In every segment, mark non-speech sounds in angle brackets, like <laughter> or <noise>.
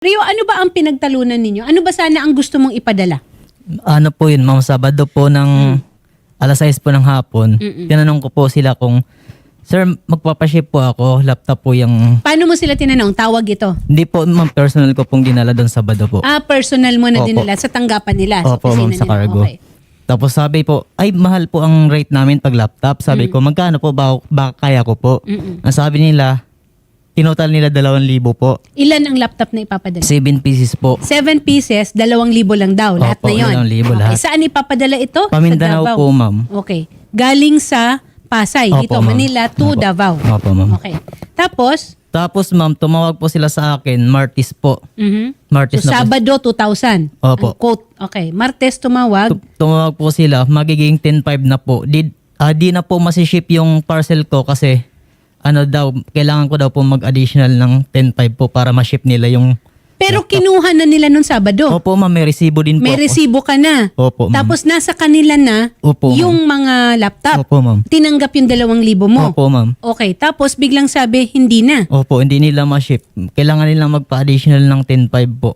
Rio, ano ba ang pinagtalunan ninyo? Ano ba sana ang gusto mong ipadala? Ano po yun, ma'am, Sabado po ng alas 6 po ng hapon. Mm-mm. Tinanong ko po sila kung, Sir, magpapaship po ako. Laptop po yung... Paano mo sila tinanong? Tawag ito. Hindi po, ma'am, personal ko pong dinala doon Sabado po. Ah, personal mo na Opo. dinala sa tanggapan nila. sa Opo, opisina ma'am, sa nila. cargo. Okay. Tapos sabi po, ay mahal po ang rate namin pag laptop. Sabi Mm. ko, magkano po ba, ba kaya ko po? Ang sabi nila, tinotal nila 2,000 po. Ilan ang laptop na ipapadala? 7 pieces po. Seven pieces, dalawang libo lang daw. Lahat Opo, na yon. 2,000 lahat. Okay. Saan ipapadala ito? Pamindanao sa Davao. po, ma'am. Okay. Galing sa Pasay, Opo, dito, ma'am. Manila to Opo. Davao. Opo, ma'am. Okay. Tapos, Tapos ma'am, tumawag po sila sa akin, Martis po. mhm. Martis so na po. Sabado 2,000. Opo. Ang quote. Okay. Martes tumawag. Tu- tumawag po sila, magiging 10.5 na po. Di, ah, di na po masiship yung parcel ko kasi ano daw, kailangan ko daw po mag-additional ng 10.5 po para ma-ship nila yung... Pero kinuha na nila nung Sabado. Opo ma'am, may resibo din po May ako. resibo ka na. Opo, ma'am. Tapos nasa kanila na Opo, yung mga laptop. Opo ma'am. Tinanggap yung dalawang libo mo. Opo ma'am. Okay. Tapos biglang sabi, hindi na. Opo, hindi nila ma-ship. Kailangan nila magpa-additional ng 10.5 po.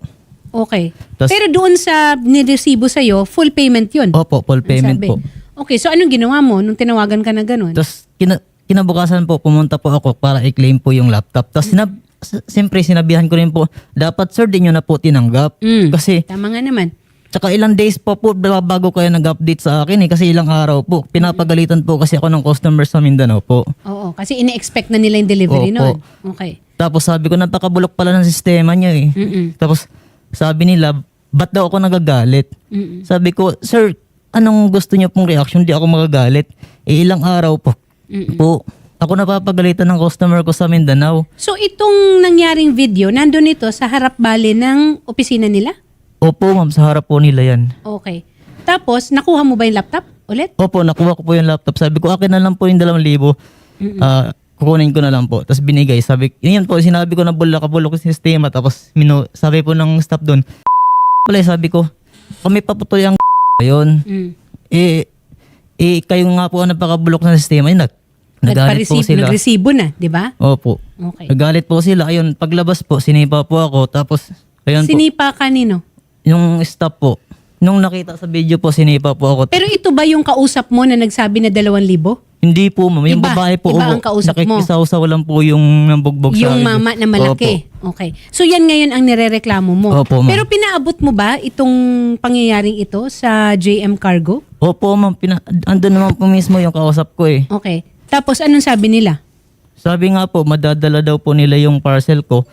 Okay. Tas- Pero doon sa niresibo sa'yo, full payment yun. Opo, full payment po. Okay, so anong ginawa mo nung tinawagan ka na ganun? Tapos kina- kinabukasan po, pumunta po ako para i-claim po yung laptop. Tapos sinab- siyempre sinabihan ko rin po, dapat sir, di nyo na po tinanggap. Mm. Kasi Tama nga naman. Tsaka ilang days pa po bago kayo nag-update sa akin eh. Kasi ilang araw po. Pinapagalitan po kasi ako ng customer sa Mindanao po. Oo, kasi ine-expect na nila yung delivery Opo. noon. Okay. Tapos sabi ko, napakabulok pala ng sistema niya eh. Mm-mm. Tapos sabi nila, ba't daw ako nagagalit? Mm-mm. Sabi ko, sir, anong gusto niyo pong reaction? Di ako magagalit. Eh, ilang araw po. Mm-mm. Po, ako napapagalitan ng customer ko sa Mindanao. So itong nangyaring video, nandun ito sa harap bale ng opisina nila? Opo, ma'am, sa harap po nila yan. Okay. Tapos, nakuha mo ba yung laptop ulit? Opo, nakuha ko po yung laptop. Sabi ko, akin na lang po yung 2,000. Ah, kukunin ko na lang po. Tapos binigay. Sabi, yun po, sinabi ko na bulak-bulok yung sistema. Tapos, minu, sabi po ng staff doon, pala, sabi ko, kami pa po to yung <laughs> yun. Mm. Eh, eh, kayo nga po ang napakabulok ng sistema. Yun, nag, nagalit po sila. nagresibo na, di ba? Opo. Okay. Nagalit po sila. Ayun, paglabas po, sinipa po ako. Tapos, ayun po, Sinipa kanino? yung staff po. Nung nakita sa video po, sinipa po ako. Pero ito ba yung kausap mo na nagsabi na dalawang libo? Hindi po, ma'am. Yung Iba. babae po, Iba ang kausap mo. nakikisaw-saw lang po yung nambugbog sa Yung akin. mama na malaki. Okay. So yan ngayon ang nirereklamo mo. Opo, ma'am. Pero pinaabot mo ba itong pangyayaring ito sa JM Cargo? Opo, ma'am. Pina, andun naman po mismo yung kausap ko eh. Okay. Tapos anong sabi nila? Sabi nga po, madadala daw po nila yung parcel ko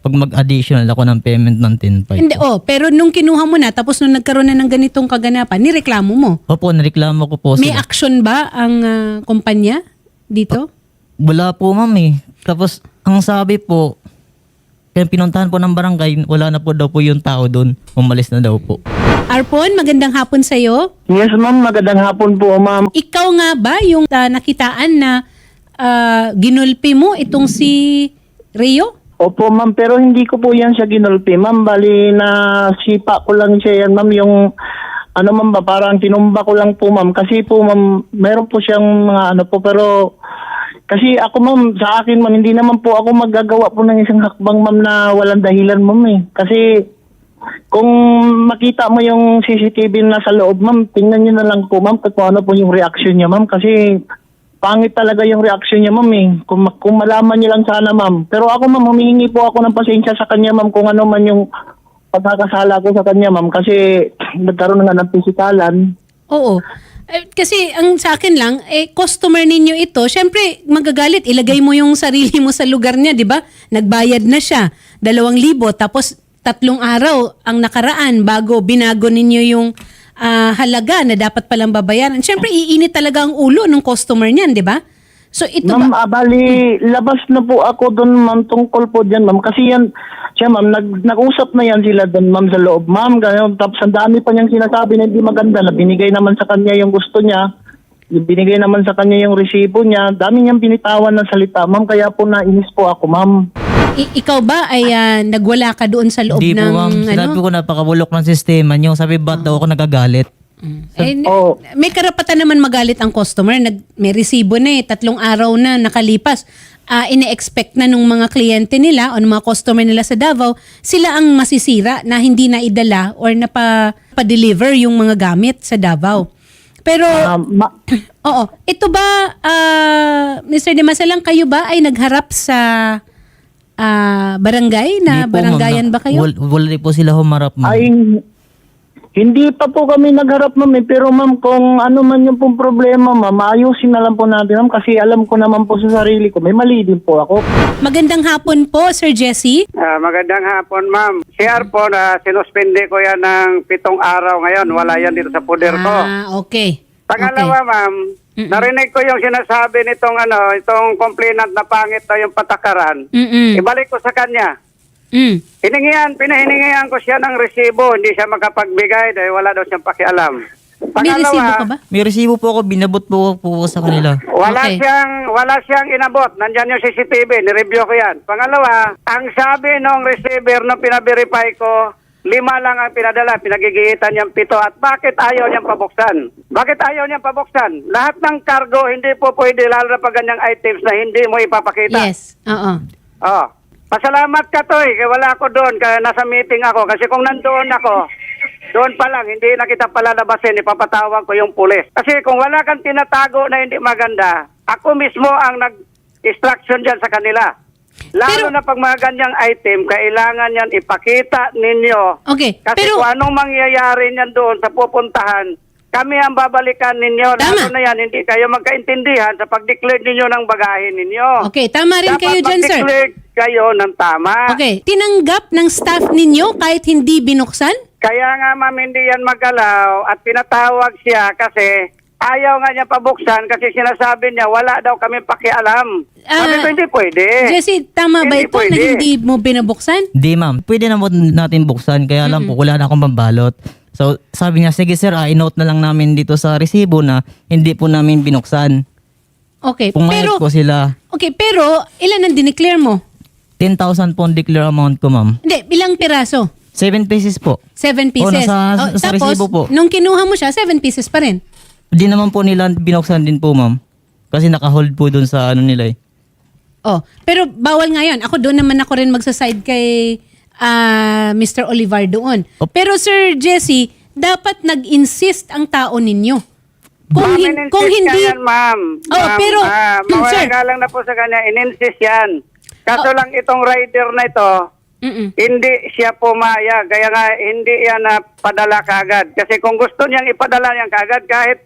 pag mag-additional ako ng payment ng 10.5. Hindi, oh, pero nung kinuha mo na, tapos nung nagkaroon na ng ganitong kaganapan, nireklamo mo. Opo, nareklamo ko po May sila. action ba ang ah, kumpanya dito? Wala po, ma'am eh. Tapos, ang sabi po, kaya pinuntahan po ng barangay, wala na po daw po yung tao doon. Umalis na daw po. Arpon, magandang hapon sa'yo. Yes, ma'am. Magandang hapon po, ma'am. Ikaw nga ba yung ah, nakitaan na ah, ginulpi mo itong si Rio? Opo, ma'am. Pero hindi ko po yan siya ginulpi, ma'am. Bali na sipa ko lang siya yan, ma'am. Yung ano, ma'am ba, parang tinumba ko lang po, ma'am. Kasi po, ma'am, meron po siyang mga ano po, pero kasi ako, ma'am, sa akin, ma'am, hindi naman po ako magagawa po ng isang hakbang, ma'am, na walang dahilan, ma'am, eh. Kasi kung makita mo yung CCTV na sa loob, ma'am, tingnan niyo na lang po, ma'am, kung ano po yung reaction niya, ma'am. Kasi pangit talaga yung reaction niya, ma'am, eh. Kung, kung malaman niya lang sana, ma'am. Pero ako, ma'am, humihingi po ako ng pasensya sa kanya, ma'am, kung ano man yung pagkakasala ko sa kanya, ma'am. Kasi <clears throat> nagkaroon na nga ng pisikalan. Oo. Eh, kasi ang sa akin lang, eh, customer ninyo ito, syempre magagalit. Ilagay mo yung sarili mo sa lugar niya, di ba? Nagbayad na siya. Dalawang libo. Tapos tatlong araw ang nakaraan bago binago ninyo yung ah, halaga na dapat palang babayaran. Syempre, iinit talaga ang ulo ng customer niyan, di ba? So ito Ma'am, ba? ah, bali, labas na po ako doon, ma'am, tungkol po dyan, ma'am. Kasi yan, siya, ma'am, nag, nag-usap na yan sila doon, ma'am, sa loob. Ma'am, ganyan, tapos ang dami pa niyang sinasabi na hindi maganda, na binigay naman sa kanya yung gusto niya. Binigay naman sa kanya yung resibo niya. Dami niyang binitawan ng salita, ma'am. Kaya po nainis po ako, ma'am. I- ikaw ba ay ah, nagwala ka doon sa loob Hindi po, ng ma'am. ano? Sinabi ko napakabulok ng sistema niyo. Sabi, ba't daw ako nagagalit? Eh, Oo. May karapatan naman magalit ang customer. Nag, may resibo na eh, tatlong araw na nakalipas. ah, ine-expect na nung mga kliyente nila o ng mga customer nila sa Davao, sila ang masisira na hindi na idala or na pa, pa-deliver yung mga gamit sa Davao. Pero, Ah, ma- <clears throat> oo, ito ba, ah, Mr. De Masalang, kayo ba ay nagharap sa ah, barangay? Na Hindi po, ma'am, barangayan na- ba kayo? Wal, wala rin po sila humarap, ma'am. ay hindi pa po kami nagharap ma'am eh. pero ma'am kung ano man yung pong problema ma'am ayusin na lang po natin ma'am kasi alam ko naman po sa sarili ko may mali din po ako Magandang hapon po, Sir Jesse. Ah, magandang hapon, ma'am. CR po na sinuspende ko yan ng pitong araw ngayon. Wala yan dito sa poder ko. Ah, okay. Pangalawa, ma'am, narinig ko yung sinasabi nitong ano, itong complainant na pangit daw yung patakaran. Mm-mm. Ibalik ko sa kanya. Mm. Hiningihan, pinahiningihan ko siya ng resibo. Hindi siya makapagbigay dahil wala daw siyang pakialam. May resibo ka ba? May resibo po ako, binabot po po sa kanila. Wala Okay. siyang wala siyang inabot. Nandiyan yung CCTV, ni-review ko 'yan. Pangalawa, ang sabi nung receiver nung pina-verify ko, lima lang ang pinadala, pinagigitan niyang pito. At bakit ayaw niyang pabuksan? Bakit ayaw niyang pabuksan? Lahat ng cargo hindi po pwede lalo na pag ganyang items na hindi mo ipapakita. Yes. Oo. Oh. Pasalamat ka, Toy. Kaya wala ako doon. Kaya nasa meeting ako. Kasi kung nandoon ako, doon pa lang, hindi na kita palalabasin. Ipapatawag ko yung pulis. Kasi kung wala kang tinatago na hindi maganda, ako mismo ang nag-instruction dyan sa kanila. Lalo Pero- na pag mga ganyang item, kailangan yan ipakita ninyo. Okay. Kasi Pero, kung anong mangyayari niyan doon sa pupuntahan, kami ang babalikan ninyo. Lalo Tama. na yan, hindi kayo magkaintindihan sa pag-declare ninyo ng bagahin ninyo. okay, tama rin Dapat kayo dyan, sir. mag-declare kayo ng tama. Okay. Tinanggap ng staff ninyo kahit hindi binuksan? Kaya nga ma'am, hindi yan magalaw at pinatawag siya kasi ayaw nga niya pabuksan kasi sinasabi niya wala daw kami pakialam. Sabi Ah, ko hindi pwede. Jesse, tama ba Hindi ito na pwede. hindi mo binubuksan? Di ma'am, pwede na po natin buksan, kaya lang po, wala na akong pambalot. So, sabi niya, sige sir, ah, i-note na lang namin dito sa resibo na hindi po namin binuksan. Okay. Pumayag pero, po sila. okay, pero ilan ang dineclare mo? 10,000 po ang declare amount ko, ma'am. Hindi, bilang piraso? 7 pesos po. Seven Oh, pieces. nasa- Oh, nasa tapos, resibo po. nung kinuha mo siya, seven pieces pa rin. Di naman po nila binuksan din po, ma'am. Kasi naka-hold po dun sa ano nila eh. Oh, pero bawal ngayon. Ako doon naman ako rin magsaside kay ah, Mr. Olivar doon. Op. Pero Sir Jesse, dapat nag-insist ang tao ninyo. Kung, hin- in-insist kung hindi... yan, ma'am. Oh, Ma'am, pero- ah, Sir. mawala lang na po sa kanya, in-insist yan. Kaso Oh. lang itong rider na ito, Mm-mm. hindi siya pumayag. Kaya nga, hindi yan na padala kaagad. Kasi kung gusto niyang ipadala yan kaagad, kahit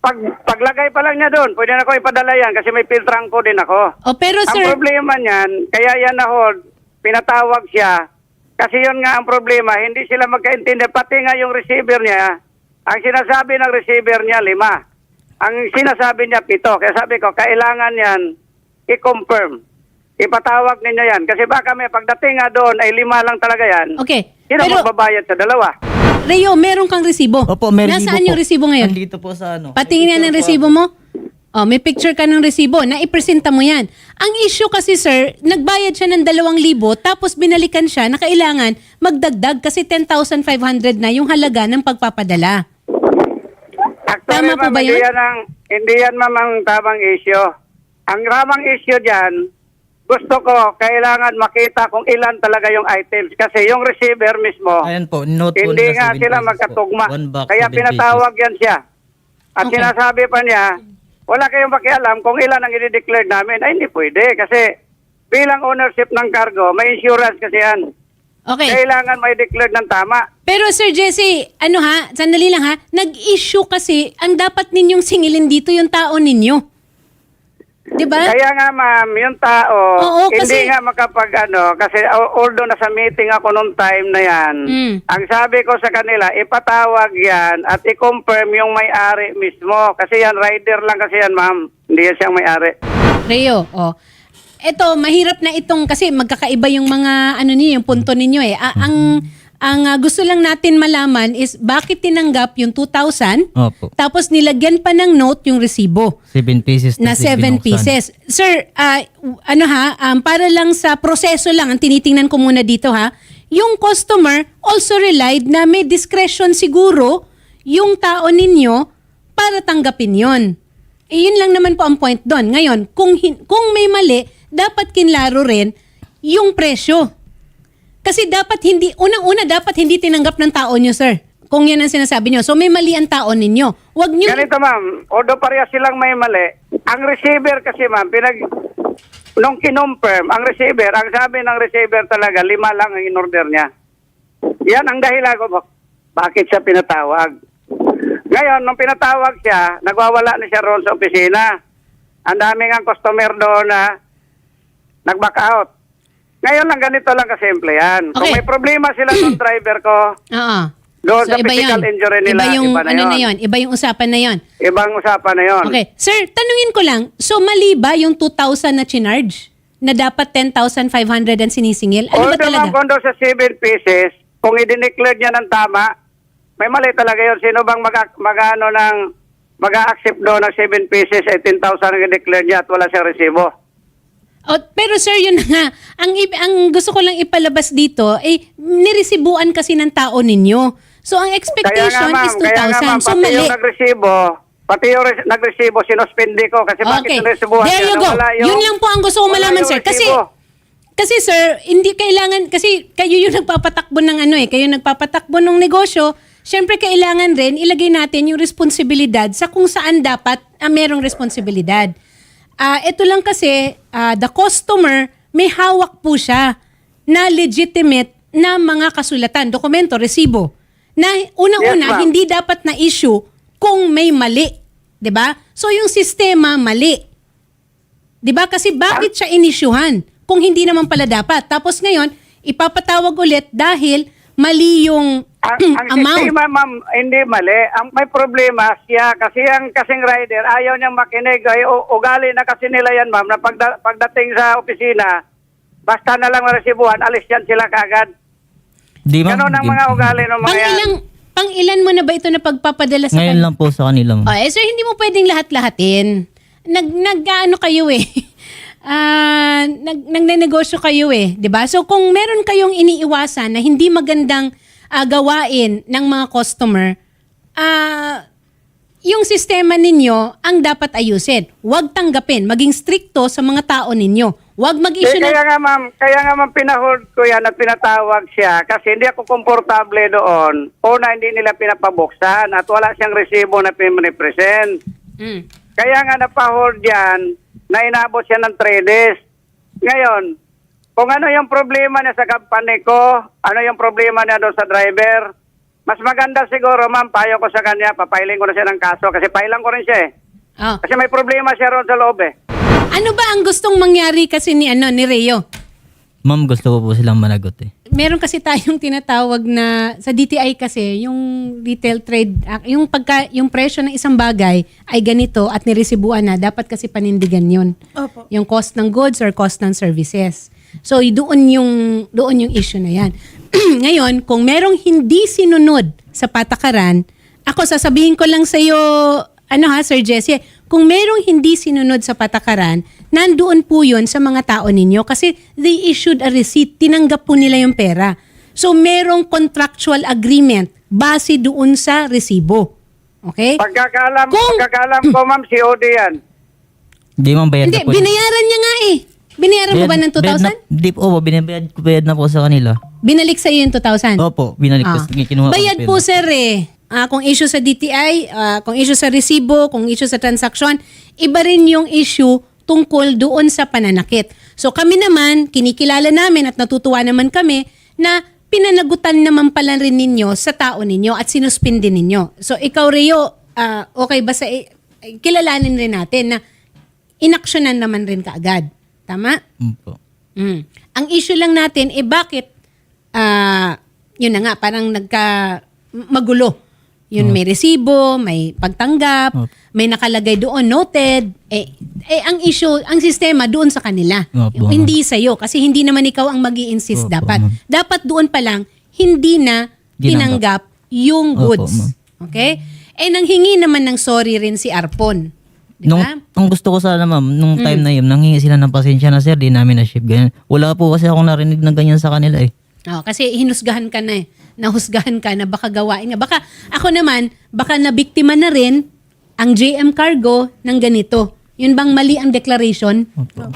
pag, paglagay pa lang niya doon, pwede na ako ipadala yan kasi may filtrang ko din ako. Oh, pero Ang Sir... problema niyan, kaya yan na hold, pinatawag siya. Kasi yun nga ang problema, hindi sila magkaintindi. Pati nga yung receiver niya, ang sinasabi ng receiver niya, lima. Ang sinasabi niya, pito. Kaya sabi ko, kailangan yan i-confirm. Ipatawag ninyo yan. Kasi baka may pagdating nga doon ay lima lang talaga yan. Okay. Sino Pero, magbabayad sa dalawa? Reo, meron kang resibo. Opo, may resibo Nasaan po. yung resibo ngayon? Nandito po sa ano. Patingin yan ng resibo mo. Oh, may picture ka ng resibo. Naipresenta mo yan. Ang issue kasi, sir, nagbayad siya ng 2,000 tapos binalikan siya na kailangan magdagdag kasi 10,500 na yung halaga ng pagpapadala. Actually, Tama po ma'am, ba hindi yun? yan, ang, hindi yan ma'am ang tamang issue. Ang ramang issue dyan, gusto ko, kailangan makita kung ilan talaga yung items. Kasi yung receiver mismo, Ayan po, note hindi nila, nga 7 sila magkatugma. Kaya 7 pinatawag yan siya. At Okay. sinasabi pa niya, wala kayong pakialam kung ilan ang i-declare namin. Ay, hindi pwede. Kasi bilang ownership ng cargo, may insurance kasi yan. Okay. Kailangan may declare ng tama. Pero Sir Jesse, ano ha, sandali lang ha, nag-issue kasi ang dapat ninyong singilin dito yung tao ninyo. 'Di ba? Kaya nga ma'am, yung tao, Oo, kasi- hindi nga makapag ano, kasi al- although nasa meeting ako nung time na yan, Mm. ang sabi ko sa kanila, ipatawag yan at i-confirm yung may-ari mismo. Kasi yan, rider lang kasi yan ma'am. Hindi yan siyang may-ari. Reo, oh. Eto, mahirap na itong kasi magkakaiba yung mga ano niyo, yung punto ninyo eh. Ah, ang ang ah, gusto lang natin malaman is bakit tinanggap yung 2,000 Opo. tapos nilagyan pa ng note yung resibo 7 pieces na tas 7 binuksan. pieces. Sir, ah, w- ano ha, um, para lang sa proseso lang, ang tinitingnan ko muna dito ha, yung customer also relied na may discretion siguro yung tao ninyo para tanggapin yon. Eh, yun lang naman po ang point doon. Ngayon, kung, hin- kung may mali, dapat kinlaro rin yung presyo. Kasi dapat hindi, unang-una dapat hindi tinanggap ng tao nyo, sir. Kung yan ang sinasabi nyo. So may mali ang tao ninyo. Huwag nyo, Ganito ma'am, although pareha silang may mali, ang receiver kasi ma'am, pinag, nung kinonfirm, ang receiver, ang sabi ng receiver talaga, lima lang ang in-order niya. Yan ang dahilan ko, bak- bakit siya pinatawag. Ngayon, nung pinatawag siya, nagwawala na siya roon sa opisina. Ang daming ang customer doon na nag-back out. Ngayon lang ganito lang kasimple yan. Kung Okay. may problema sila ng <clears throat> driver ko, Oo. Doon sa physical injury nila, Iba yung, iba ano na yun. yun. Iba yung usapan na yun. ibang usapan na yon. Okay. Sir, tanungin ko lang. So, mali ba yung 2,000 na chinarge? Na dapat 10,500 ang sinisingil? Ano ba Although talaga? ma'am, kung doon sa 7 pieces, kung i-declare niya ng tama, may mali talaga yun. Sino bang mag, mag ano ng mag-accept doon ng 7 pieces ay 10,000 ang i-declare niya at wala siyang resibo? Oh, pero sir, yun na nga. Ang, ang gusto ko lang ipalabas dito, eh, niresibuan kasi ng tao ninyo. So, ang nga expectation ma'am, is 2,000. kaya nga ma'am, so, pati mali. yung nagresibo, pati yung res- nagresibo, sinuspindi ko kasi bakit Okay. sinresibuhan There niya you go. yung- Yun lang po ang gusto ko malaman, sir. Kasi, kasi sir, hindi kailangan, kasi kayo yung <laughs> nagpapatakbo ng ano eh, kayo nagpapatakbo ng negosyo, syempre kailangan rin ilagay natin yung responsibilidad sa kung saan dapat ah, merong responsibilidad. Ah, ito lang kasi, ah, the customer, may hawak po siya na legitimate na mga kasulatan, dokumento, resibo. Na unang-una, Yes, hindi dapat na issue kung may mali. 'Di ba? So yung sistema mali. 'Di ba? Kasi bakit siya inisyuhan kung hindi naman pala dapat? Tapos ngayon, ipapatawag ulit dahil mali yung Ang, <clears throat> ang amount. sistema, ma'am, hindi mali. Ang may problema siya kasi ang kasing rider ayaw niyang makinig. Ay, u- ugali na kasi nila yan, ma'am, na pagda- pagdating sa opisina, basta na lang maresibuhan, alis yan sila kagad. Di ma'am. Ganon ang mga ugali ng mga Pang yan. ilang, pang ilan mo na ba ito na pagpapadala sa Ngayon kanila? lang po sa kanila ma'am. Oh, eh, sir, hindi mo pwedeng lahat-lahatin. Nag, nag, ano kayo eh. <laughs> Ah, nag, nagnenegosyo kayo eh, 'di ba? So kung meron kayong iniiwasan na hindi magandang ah, gawain ng mga customer, ah yung sistema ninyo ang dapat ayusin. Huwag tanggapin, maging stricto sa mga tao ninyo. Huwag Eh, mag-issue ng kaya nga ma'am, kaya nga ma'am pinahold ko yan at pinatawag siya kasi hindi ako komportable doon. Una, hindi nila pinapabuksan at wala siyang resibo na pinipresent. Mm. Kaya nga napahold yan na inabot siya ng 3 days. Ngayon, kung ano yung problema niya sa company ko, ano yung problema niya doon sa driver, mas maganda siguro, ma'am, payo ko sa kanya, papailing ko na siya ng kaso kasi pailang ko rin siya eh. Oh. Kasi may problema siya roon sa loob eh. Ano ba ang gustong mangyari kasi ni ano ni Reo? Ma'am, gusto ko po silang managot eh. Meron kasi tayong <laughs> tinatawag na sa DTI kasi yung Retail Trade Act, yung pagka yung presyo ng isang bagay ay ganito at niresibuan na dapat kasi panindigan 'yon. Yung cost ng goods or cost ng services. So doon yung doon yung issue na 'yan. <clears throat> Ngayon, kung merong hindi sinunod sa patakaran, ako sasabihin ko lang sa iyo ano ha Sir Jesse, kung merong hindi sinunod sa patakaran, nandoon po yun sa mga tao ninyo kasi they issued a receipt, tinanggap po nila yung pera. So merong contractual agreement base doon sa resibo. Okay? Pagkakaalam, Kung- pagkakaalam ko, ma'am, si Odi yan. Hindi ma'am, bayad Hindi, na po. binayaran niya nga eh. Binayaran mo ba ng bayad na, 2,000? di po, binabayad ko bayad na po sa kanila. Binalik sa iyo yung 2,000? Opo, binalik ko. Ah. Kinuha ko Bayad ng po sir eh. Ah, kung issue sa DTI, ah, kung issue sa resibo, kung issue sa transaksyon, iba rin yung issue tungkol doon sa pananakit. So kami naman, kinikilala namin at natutuwa naman kami na pinanagutan naman pala rin ninyo sa tao ninyo at sinuspindi ninyo. So ikaw Rio, ah, okay ba sa kilalanin rin natin na inaksyonan naman rin kaagad. Tama? Opo. Mm. Ang issue lang natin eh bakit ah yun na nga parang nagka magulo. Yun may resibo, may pagtanggap, Opo. may nakalagay doon noted. Eh, eh ang issue, ang sistema doon sa kanila. Opo, hindi sa iyo kasi hindi naman ikaw ang magi-insist Opo, dapat. ma'am. Dapat doon pa lang hindi na tinanggap yung Opo, goods. Okay? Eh nanghingi naman ng sorry rin si Arpon. Di Nung, ba? ang gusto ko sana ma'am, nung Mm. time na yun, nanghingi sila ng pasensya na sir, di namin na-ship ganyan. Wala po kasi akong narinig na ganyan sa kanila eh. Oh, kasi hinusgahan ka na eh. Nahusgahan ka na baka gawain nga. Baka ako naman, baka nabiktima na rin ang JM Cargo ng ganito. Yun bang mali ang declaration?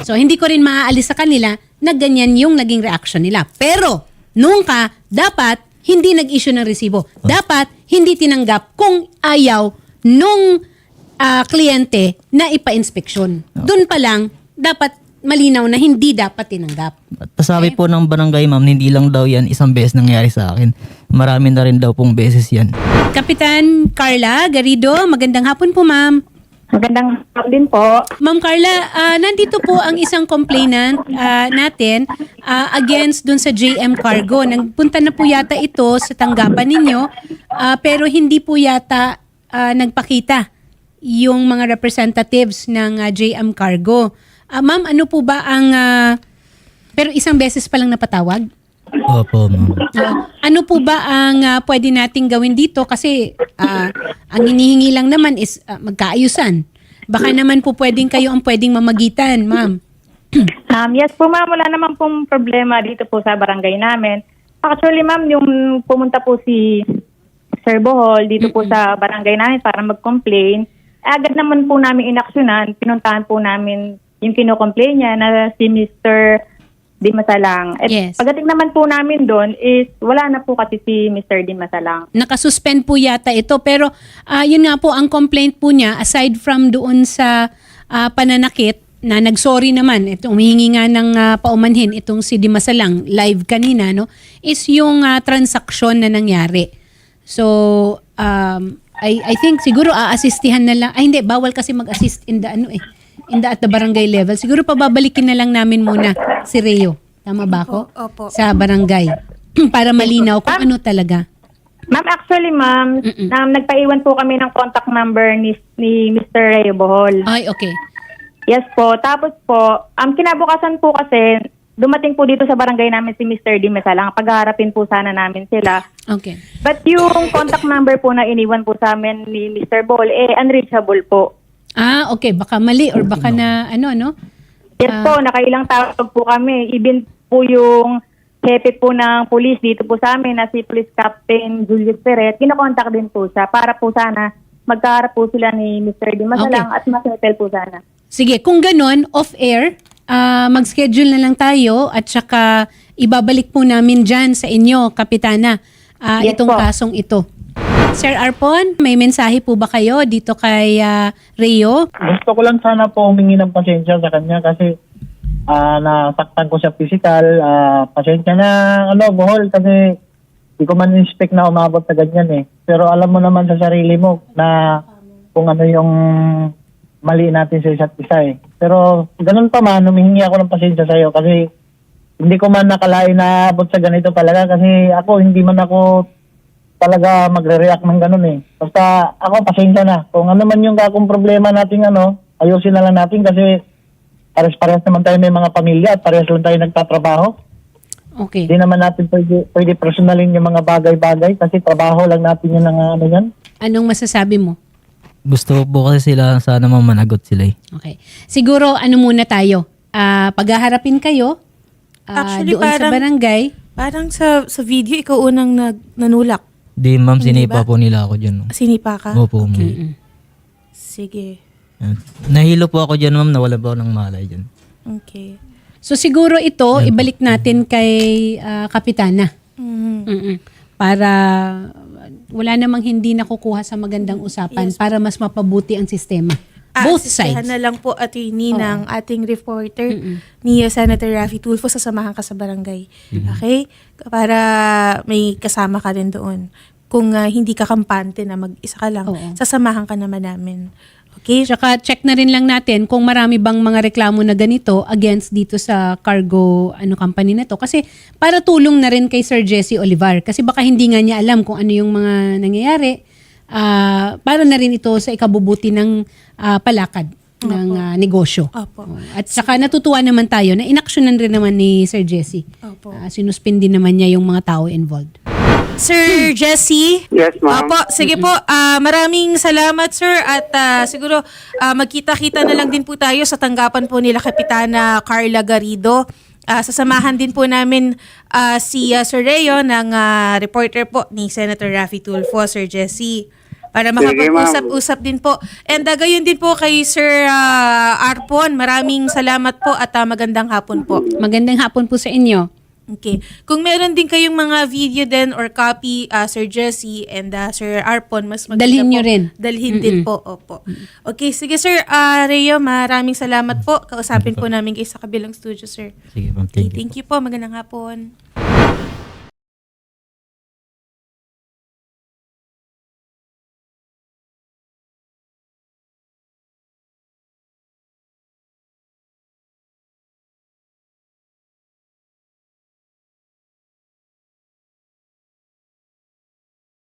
So, hindi ko rin maaalis sa kanila na ganyan yung naging reaction nila. Pero, noong ka, dapat hindi nag-issue ng resibo. Dapat hindi tinanggap kung ayaw nung ah, kliyente na ipa-inspeksyon. Doon pa lang, dapat malinaw na hindi dapat tinanggap. At sabi po ng barangay ma'am, hindi lang daw yan isang beses nangyari sa akin. Marami na rin daw pong beses yan. Kapitan Carla Garrido, magandang hapon po ma'am. Magandang hapon din po. Ma'am Carla, ah, nandito po ang isang complainant ah, natin ah, against dun sa JM Cargo. Nagpunta na po yata ito sa tanggapan ninyo ah, pero hindi po yata ah, nagpakita yung mga representatives ng ah, JM Cargo. Ah, ma'am, ano po ba ang... ah, pero isang beses pa lang napatawag? Opo ma'am. Oo. ano po ba ang ah, pwede nating gawin dito? Kasi ah, ang hinihingi lang naman is ah, magkaayusan. Baka naman po pwedeng kayo ang pwedeng mamagitan, ma'am. <clears throat> Um, yes po ma'am, wala naman pong problema dito po sa barangay namin. Actually ma'am, yung pumunta po si Sir Bohol dito po sa barangay namin para mag-complain, agad naman po namin inaksyonan, pinuntahan po namin yung kinocomplain niya na si Mr. Di Masalang. At Yes. pagdating naman po namin doon is wala na po kasi si Mr. Di Masalang. Nakasuspend po yata ito. Pero ah, yun nga po, ang complaint po niya, aside from doon sa ah, pananakit, na nagsorry naman, ito, umihingi nga ng ah, paumanhin itong si Dimasalang live kanina, no, is yung ah, transaksyon na nangyari. So, um, I, I think siguro aasistihan na lang, ay hindi, bawal kasi mag-assist in the ano eh, in the, at the barangay level. Siguro pababalikin na lang namin muna si Reo. Tama ba ako? Opo. Sa barangay. <clears throat> Para malinaw kung ano talaga. Ma'am, actually ma'am, Mm-mm. um, nagpaiwan po kami ng contact number ni, ni Mr. Ray Bohol. Ay, okay. Yes po. Tapos po, um, kinabukasan po kasi, dumating po dito sa barangay namin si Mr. Di Mesalang. Pagharapin po sana namin sila. Okay. But yung contact number po na iniwan po sa amin ni Mr. Bol, eh, unreachable po. Ah, okay. Baka mali or baka na ano, ano? Yes po, nakailang tawag po kami. Even po yung hepe po ng police dito po sa amin na si Police Captain Julius Perret, kinakontak din po siya para po sana magkaharap po sila ni Mr. Di Masalang at masettle po sana. Sige, kung ganun, off-air, ah, mag-schedule na lang tayo at saka ibabalik po namin dyan sa inyo, Kapitana, ah, Yes itong po. kasong ito. Sir Arpon, may mensahe po ba kayo dito kay ah, Rio? Gusto ko lang sana po humingi ng pasensya sa kanya kasi ah nasaktan ko siya physical. Ah, pasensya na, ano, buhol kasi hindi ko man expect na umabot sa ganyan eh. Pero alam mo naman sa sarili mo na kung ano yung mali natin sa isa't isa eh. Pero ganun pa man, humihingi ako ng pasensya sa'yo kasi hindi ko man nakalain na abot sa ganito talaga kasi ako hindi man ako talaga magre-react ng ganun eh. Basta ako pasensya na. Kung ano man yung kakong problema natin ano, ayusin na lang natin kasi pares-pares naman tayo may mga pamilya at pares lang tayo nagtatrabaho. Okay. Hindi naman natin pwede, pwede personalin yung mga bagay-bagay kasi trabaho lang natin yun ng ano yan. Anong masasabi mo? Gusto po kasi sila sana mamanagot sila eh. Okay. Siguro, ano muna tayo? Ah, paghaharapin kayo ah, Actually, doon sa parang- barangay. Parang sa sa video, ikaw unang nag, nanulak. Di ma'am, Hindi sinipa ba? po nila ako dyan. ma'am. Sinipa ka? Opo ma'am. Mm-mm. Sige. Yan. Nahilo po ako dyan ma'am, nawala po ako ng malay dyan. Okay. So siguro ito, ibalik natin kay ah, Kapitana. Mhm. Mm-mm. Para wala namang hindi nakukuha sa magandang usapan para mas mapabuti ang sistema. Ah, Both sides. na lang po attorney Oo. ng ating reporter ni uh, Senator Raffy Tulfo sasamahan ka sa barangay. Okay? Para may kasama ka rin doon. Kung ah, hindi ka kampante na mag-isa ka lang, Oo. sasamahan ka naman namin. Okay? Tsaka check na rin lang natin kung marami bang mga reklamo na ganito against dito sa cargo ano company na to. Kasi para tulong na rin kay Sir Jesse Olivar. Kasi baka hindi nga niya alam kung ano yung mga nangyayari. Ah, para na rin ito sa ikabubuti ng ah, palakad ng ah, negosyo. Opo. Oh, At saka natutuwa naman tayo na inaksyonan rin naman ni Sir Jesse. Opo. Ah, sinuspindi naman niya yung mga tao involved. Sir Jesse? Yes, ma'am. Opo, sige po. ah, maraming salamat, sir. At ah, siguro ah, magkita-kita na lang din po tayo sa tanggapan po nila Kapitana Carla Garrido. Ah, sasamahan din po namin ah, si ah, Sir Reo ng ah, reporter po ni Senator Raffy Tulfo, Sir Jesse. para makapag-usap-usap din po. And uh, gayon din po kay Sir ah, Arpon, maraming salamat po at ah, magandang hapon po. Magandang hapon po sa inyo. Okay. Kung meron din kayong mga video din or copy, ah, Sir Jesse and ah, Sir Arpon, mas maganda Dalhin po. nyo rin. Dalhin din po. Opo. Okay, sige Sir ah, Reo, maraming salamat po. Kausapin po namin kayo sa kabilang studio, Sir. Sige ma'am, Okay, thank you. thank you po. Magandang hapon.